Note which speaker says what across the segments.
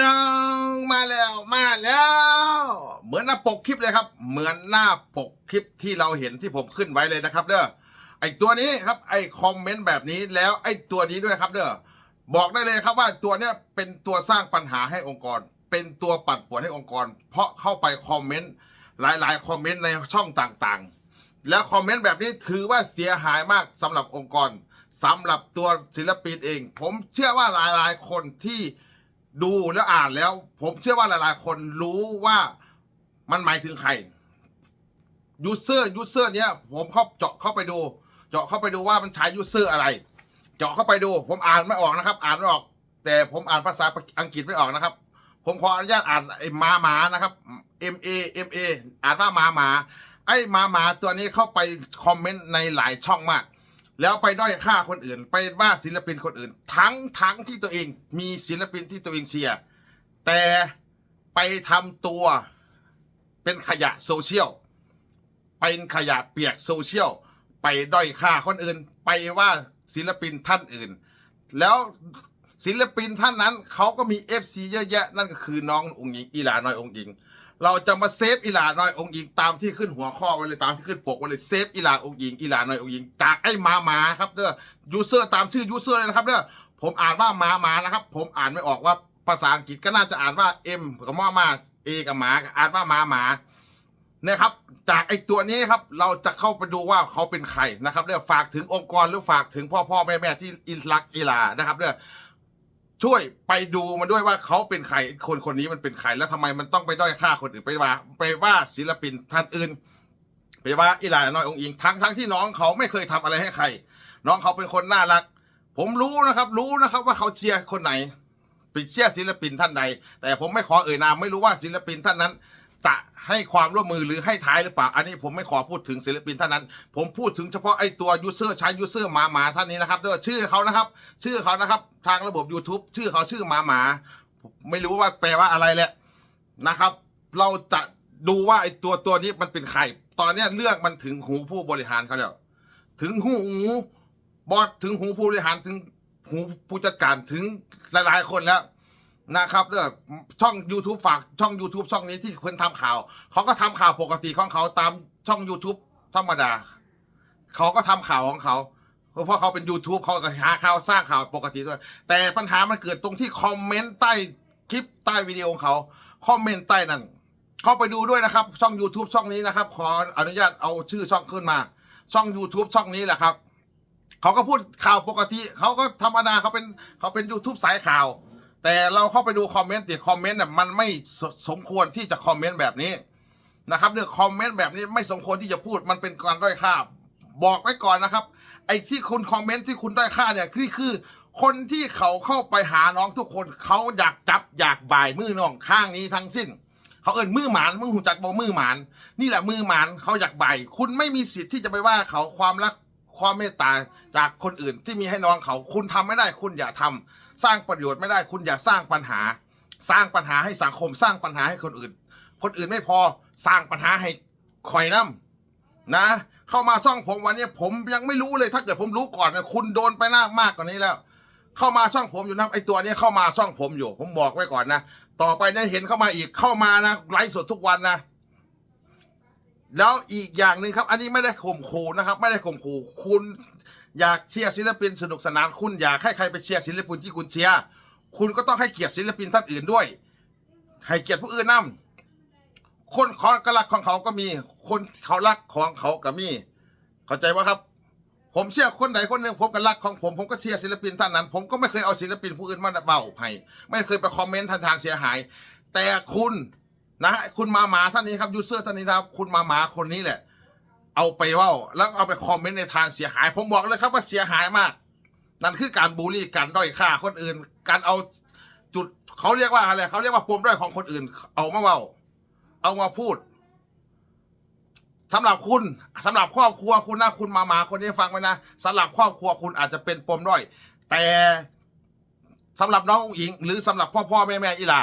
Speaker 1: ยังมาแล้วมาแล้ว เหมือนหน้าปกคลิปเลยครับ เหมือนหน้าปกคลิปที่เราเห็นที่ผมขึ้นไว้เลยนะครับ เด้อไอตัวนี้ครับไอคอมเมนต์แบบนี้แล้วไอตัวนี้ด้วยครับ เด้อบอกได้เลยครับว่าตัวเนี้ยเป็นตัวสร้างปัญหาให้องค์กร เป็นตัวปัดป่วนให้องค์กร เพราะเข้าไปคอมเมนต์หลาย ๆ คอมเมนต์ในช่องต่างๆ แล้วคอมเมนต์แบบนี้ถือว่าเสียหายมากสำหรับองค์กรสำหรับตัวศิลปินเอง ผมเชื่อว่าหลายๆ คนที่ ดูแล้วอ่านแล้ว ผมเชื่อว่าหลาย ๆ คนรู้ว่ามันหมายถึงใครยูเซอร์ยูเซอร์เนี้ยผมเข้าเจาะเข้าไปดู เจาะเข้าไปดูว่ามันใช้ยูเซอร์อะไร เจาะเข้าไปดู ผมอ่านไม่ออกนะครับ อ่านไม่ออก แต่ผมอ่านภาษาอังกฤษไม่ออกนะครับ ผมขออนุญาตอ่านไอ้มาหมานะครับ M A M A อ่านว่ามาหมาไอ้มาหมาตัวนี้เข้าไปคอมเมนต์ในหลายช่องมาก แล้วไปด้อยค่าคนอื่น ไปว่าศิลปินคนอื่น ทั้งทั้งที่ตัวเองมีศิลปินที่ตัวเองเชียร์แต่ไปทำตัวเป็นขยะโซเชียลเป็นขยะเปียกโซเชียลไปด้อยค่าคนอื่น ไปว่าศิลปินท่านอื่น แล้วศิลปินท่านนั้นเขาก็มี FC เยอะแยะนั่นก็คือน้ององค์หญิงอีหลาน้อยองค์หญิง เราจะมาเซฟอีหลาน้อยองค์หญิงตามที่ขึ้นหัวข้อไว้เลยตามที่ขึ้นปกไว้เลยเซฟอีหลาองค์หญิงอีหลาน้อยองค์หญิงจากไอ้หมาหมาครับเด้อยูเซอร์ตามชื่อยูเซอร์เลยนะครับเด้อผมอ่านว่าหมาหมานะครับ ผมอ่านไม่ออกว่าภาษาอังกฤษก็น่าจะอ่านว่า M กับมอมา A กับหมาอ่านว่าหมาหมานะครับ จากไอ้ตัวนี้ครับเราจะเข้าไปดูว่าเขาเป็นใครนะครับเด้อฝากถึงองค์กรหรือฝากถึงพ่อพ่อแม่แม่ที่อินรักอีหลานะครับเด้อ ช่วยไปดูมันด้วยว่าเขาเป็นใครคนคนนี้มันเป็นใครแล้วทำไมมันต้องไปด้อยค่าคนอื่นไปว่า ไปว่าศิลปินท่านอื่น ไปว่าอิหลาน้อยองค์อิงทั้งทั้งที่น้องเขาไม่เคยทำอะไรให้ใคร น้องเขาเป็นคนน่ารัก ผมรู้นะครับ รู้นะครับว่าเขาเชียร์คนไหนไปเชียร์ศิลปินท่านใด แต่ผมไม่ขอเอ่ยนามไม่รู้ว่าศิลปินท่านนั้น จะให้ความร่วมมือหรือให้ท้ายหรือเปล่า อันนี้ผมไม่ขอพูดถึงศิลปินท่านนั้น ผมพูดถึงเฉพาะไอ้ตัวยูเซอร์ใช้ยูเซอร์หมาหมาท่านนี้นะครับด้วยชื่อเขานะครับ ชื่อเขานะครับ ทางระบบ YouTube ชื่อเขาชื่อหมาหมาไม่รู้ว่าแปลว่าอะไรแหละนะครับ เราจะดูว่าไอ้ตัวตัวนี้มันเป็นใคร ตอนนี้เรื่องมันถึงหูผู้บริหารเขาแล้ว ถึงหูบอสถึงหูผู้บริหารถึงหูผู้จัดการถึงหลายๆคนแล้ว นะครับเด้อช่อง YouTube ฝากช่อง YouTube ช่องนี้ที่เพิ่นทำข่าว เขาก็ทำข่าวปกติของเขาตามช่อง YouTube ธรรมดา เขาก็ทำข่าวของเขา เพราะเขาเป็น YouTube เขาก็หาข่าวสร้างข่าวปกติด้วย แต่ปัญหามันเกิดตรงที่คอมเมนต์ใต้คลิปใต้วิดีโอของเขา คอมเมนต์ใต้นั้นเข้าไปดูด้วยนะครับ ช่อง YouTube ช่องนี้นะครับ ขออนุญาตเอาชื่อช่องขึ้นมา ช่อง YouTube ช่องนี้แหละครับ เขาก็พูดข่าวปกติ เขาก็ธรรมดาเขาเป็นเขาเป็น YouTube สายข่าว แต่เราเข้าไปดูคอมเมนต์แต่คอมเมนต์เนี่ยมันไม่สมควรที่จะคอมเมนต์แบบนี้นะครับเรื่องคอมเมนต์แบบนี้ไม่สมควรที่จะพูดมันเป็นการด้อยค่า บอกไว้ก่อนนะครับ ไอ้ที่คุณคอมเมนต์ที่คุณด้อยค่าเนี่ยคือคือ คนที่เขาเข้าไปหาน้องทุกคนเขาอยากจับอยากบ่ายมือน้องข้างนี้ทั้งสิ้นเขาเอินมือหมานมึงหูจักบอกมือหมาน นี่แหละมือหมานเขาอยากบ่ายคุณไม่มีสิทธิ์ที่จะไปว่าเขาความรักความเมตตาจากคนอื่นที่มีให้น้องเขาคุณทำไม่ได้คุณอย่าทำ สร้างประโยชน์ไม่ได้ คุณอย่าสร้างปัญหา สร้างปัญหาให้สังคม สร้างปัญหาให้คนอื่น คนอื่นไม่พอสร้างปัญหาให้คอยน้ำนะ เข้ามาซ่องผมวันนี้ผมยังไม่รู้เลยถ้าเกิดผมรู้ก่อนเนี่ยคุณโดนไปมากมากกว่านี้แล้ว เข้ามาช่องผมอยู่นะไอตัวนี้เข้ามาช่องผมอยู่ ผมบอกไว้ก่อนนะต่อไปเนี่ยเห็นเข้ามาอีกเข้ามานะไลฟ์สดทุกวันนะแล้วอีกอย่างหนึ่งครับ อันนี้ไม่ได้ข่มขู่นะครับ ไม่ได้ข่มขู่คุณ อยากเชียร์ศิลปินสนุกสนานคุณอยากให้ใครไปเชียร์ศิลปินที่คุณเชียร์คุณก็ต้องให้เกียรติศิลปินท่านอื่นด้วย ให้เกียรติผู้อื่นนํคนเขาก็รักของเขาก็มี คนเขารักของเขาก็มี เข้าใจว่าครับ ผมเชื่อคนใดคนหนึ่งผมก็รักของผมผมก็เชียร์ศิลปินท่านนั้น ผมก็ไม่เคยเอาศิลปินผู้อื่นมาเบ่าให้ไม่เคยไปคอมเมนต์ทางทางเสียหาย แต่คุณนะฮะคุณมาหมาท่านนี้ครับยูเซอร์ท่านนี้ครับ คุณมาหมาคนนี้แหละ เอาไปว่าแล้วเอาไปคอมเมนต์ในทางเสียหาย ผมบอกเลยครับว่าเสียหายมาก นั่นคือการบูลลี่การด้อยค่าคนอื่น การเอาจุดเขาเรียกว่าอะไรเขาเรียกว่าปมด้อยของคนอื่น เอามาเว่าเอามาพูดสำหรับคุณสำหรับครอบครัวคุณนะคุณมามาคนนี้ฟังไว้นะสำหรับครอบครัวคุณอาจจะเป็นปมด้อย แต่สำหรับน้องอุ๋งอิง หรือสำหรับพ่อพ่อแม่แม่อีหลา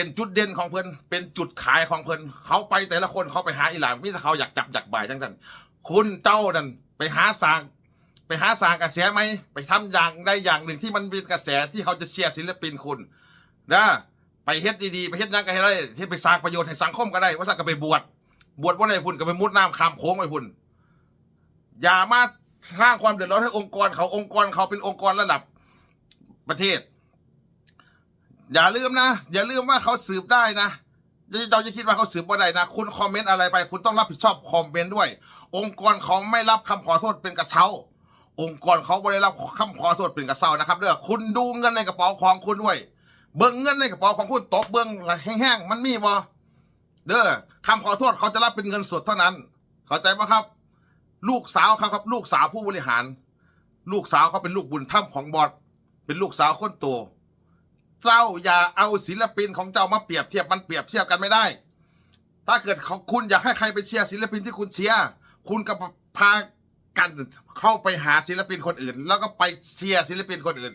Speaker 1: เป็นจุดเด่นของเพิ่นเป็นจุดขายของเพิ่นเขาไปแต่ละคนเขาไปหาอีหลามิถ้าเขาอยากจับอยากบ่ายจังสันคุณเจ้านั่นไปหาสางไปหาสางกระแสไหมไปทำอย่างใดอย่างหนึ่งที่มันเป็นกระแสที่เขาจะเชียร์ศิลปินคุณนะไปเฮ็ดดีๆไปเฮ็ดยังก็ให้ได้เฮ็ดไปสร้างประโยชน์ให้สังคมก็ได้ว่าสักก็ไปบวชบวชว่าได้พุ่นก็ไปมุดน้ำข้ามโค้งไปพุ่นอย่ามาสร้างความเดือดร้อนให้องค์กรเขาองค์กรเขาเป็นองค์กรระดับประเทศ อย่าลืมนะ อย่าลืมว่าเขาสืบได้นะเราจะคิดว่าเขาสืบว่าได้นะ คุณคอมเมนต์อะไรไป คุณต้องรับผิดชอบคอมเมนต์ด้วย องค์กรเขาไม่รับคำขอโทษเป็นกระเช้า องค์กรเขาไม่ได้รับคำขอโทษเป็นกระเช้านะครับเด้อคุณดูเงินในกระเป๋าของคุณด้วย เบิ้งเงินในกระเป๋าของคุณตกเบิ้งแห้งๆมันมีบ่เด้อคำขอโทษเขาจะรับเป็นเงินสดเท่านั้น เข้าใจปะครับ ลูกสาวเขาครับ ลูกสาวผู้บริหาร ลูกสาวเขาเป็นลูกบุญธรรมของบอดเป็นลูกสาวคนโต เจ้าอย่าเอาศิลปินของเจ้ามาเปรียบเทียบมันเปรียบเทียบกันไม่ได้ ถ้าเกิดเขาคุณอยากให้ใครไปเชียร์ศิลปินที่คุณเชียร์คุณก็พากันเข้าไปหาศิลปินคนอื่น แล้วก็ไปเชียร์ศิลปินคนอื่น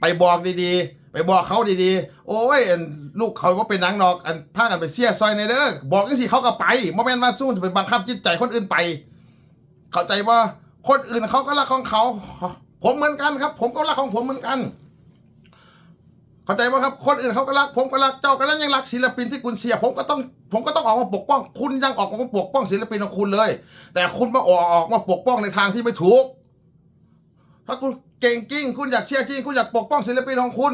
Speaker 1: ไปบอกดีๆ ไปบอกเขาดีๆ โอ้ยลูกเขาว่าเป็นนางนอกอันพากันไปเชียร์ซอยในเด้อบอกจังสิเขาก็ไปโมเมนต์ว่าสู้จะไปบังคับจิตใจคนอื่นไป เข้าใจว่าคนอื่นเขาก็รักของเขาผมเหมือนกันครับ ผมก็รักของผมเหมือนกัน เข้าใจว่าครับ คนอื่นเขาก็รัก ผมก็รักเจ้าก็ยังรักศิลปินที่คุณเชียร์ผมก็ต้องผมก็ต้องออกมาปกป้อง คุณยังออกมาปกป้องศิลปินของคุณเลย แต่คุณมาออกออกมาปกป้องในทางที่ไม่ถูก ถ้าคุณเก่งจริงคุณอยากเชียร์จริงคุณอยากปกป้องศิลปินของคุณ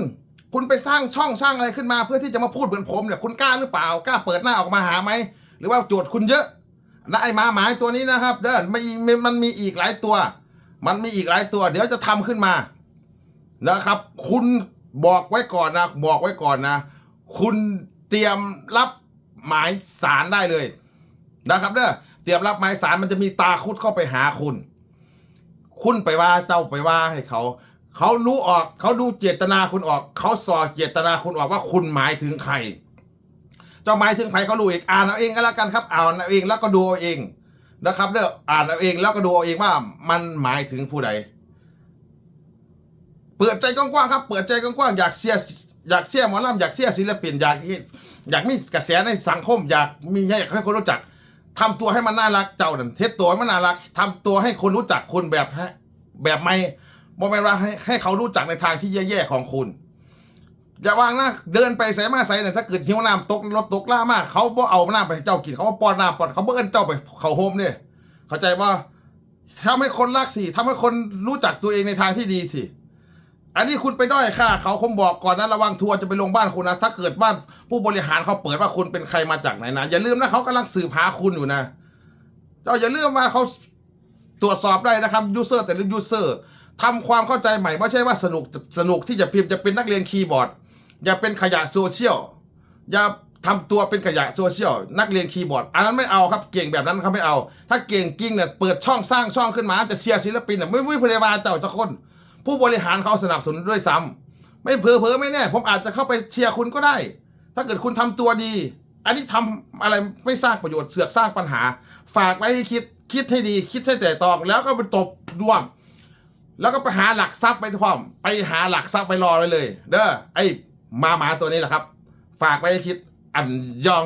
Speaker 1: คุณไปสร้างช่องสร้างอะไรขึ้นมา เพื่อที่จะมาพูดเหมือนผมเนี่ยคุณกล้าหรือเปล่ากล้าเปิดหน้าออกมาหาไหมหรือว่าโจทย์คุณเยอะนะไอ้มาหมายตัวนี้นะครับเด้อไม่ม่มันมีอีกหลายตัว มันมีอีกหลายตัว เดี๋ยวจะทำขึ้นมานะครับ คุณ บอกไว้ก่อนนะ บอกไว้ก่อนนะ คุณเตรียมรับหมายสารได้เลยนะครับเด้อเตรียมรับหมายสารมันจะมีตาคุดเข้าไปหาคุณ คุณไปว่าเจ้าไปว่าให้เขา เขารู้ออกเขาดูเจตนาคุณออก เขาสอเจตนาคุณออกว่าคุณหมายถึงใครเจ้าหมายถึงใครเขารู้เองอ่านเอาเองก็แล้วกันครับอ่านเอาเองแล้วก็ดูเอาเองนะครับเด้ออ่านเอาเองแล้วก็ดูเอาเองว่ามันหมายถึงผู้ใด เปิดใจกว้างๆครับ เปิดใจกว้างๆอยากเสียร์อยากเสียร์หมอลำอยากเสียร์ศิลปินอยากอยากมีกระแสในสังคม อยากมีอยากให้คนรู้จักทำตัวให้มันน่ารักเจ้านั่นเทศตัวมันน่ารักทำตัวให้คนรู้จักคุณแบบแบบไม่บอแม่นว่าให้ให้เขารู้จักในทางที่แย่ๆของคุณ อย่าวางนะเดินไปใส่มาใส่เนี่ยถ้าเกิดหิวน้ำตกรถตกล่ามากเขาบ่เอาน้ำไปให้เจ้ากินเขาบ่ป้อนน้ำป้อนเขาเอิ้นเจ้าไปเขาโฮมเนี่ยเข้าใจว่าทำให้คนรักสิทำให้คนรู้จักตัวเองในทางที่ดีสิ อันนี้คุณไปด้อยค่าเขาผมบอกก่อนนะระวังทัวร์จะไปลงบ้านคุณนะ ถ้าเกิดบ้านผู้บริหารเขาเปิดว่าคุณเป็นใครมาจากไหนนะ อย่าลืมนะเขากำลังสืบหาคุณอยู่นะเจ้าอย่าลืมว่าเขาตรวจสอบได้นะครับยูเซอร์แต่ละยูเซอร์ทำความเข้าใจใหม่ไม่ใช่ว่าสนุกสนุกที่จะพิมพ์จะเป็นนักเรียนคีย์บอร์ด อย่าเป็นขยะโซเชียลอย่าทำตัวเป็นขยะโซเชียลนักเรียนคีย์บอร์ด อันนั้นไม่เอาครับเก่งแบบนั้นเขาไม่เอา ถ้าเก่งจริงเนี่ยเปิดช่องสร้างช่องขึ้นมาแต่เชียร์ศิลปินเนี่ยไม่ไม่พยาบาลเจ้าจะคน ผู้บริหารเขาสนับสนุนด้วยซ้ำไม่เพอเพอๆไม่แน่ ผมอาจจะเข้าไปเชียร์คุณก็ได้ ถ้าเกิดคุณทำตัวดี อันนี้ทำอะไรไม่สร้างประโยชน์เสือกสร้างปัญหา ฝากไว้ให้คิดคิดให้ดี คิดให้แต่ตอง แล้วก็ไปตบรวมแล้วก็ไปหาหลักทรัพย์ไปพร้อม ไปหาหลักทรัพย์ไปรอไว้เลย เด้อไอ้หมาหมาตัวนี้แหละครับ ฝากไว้ให้คิดอันยอง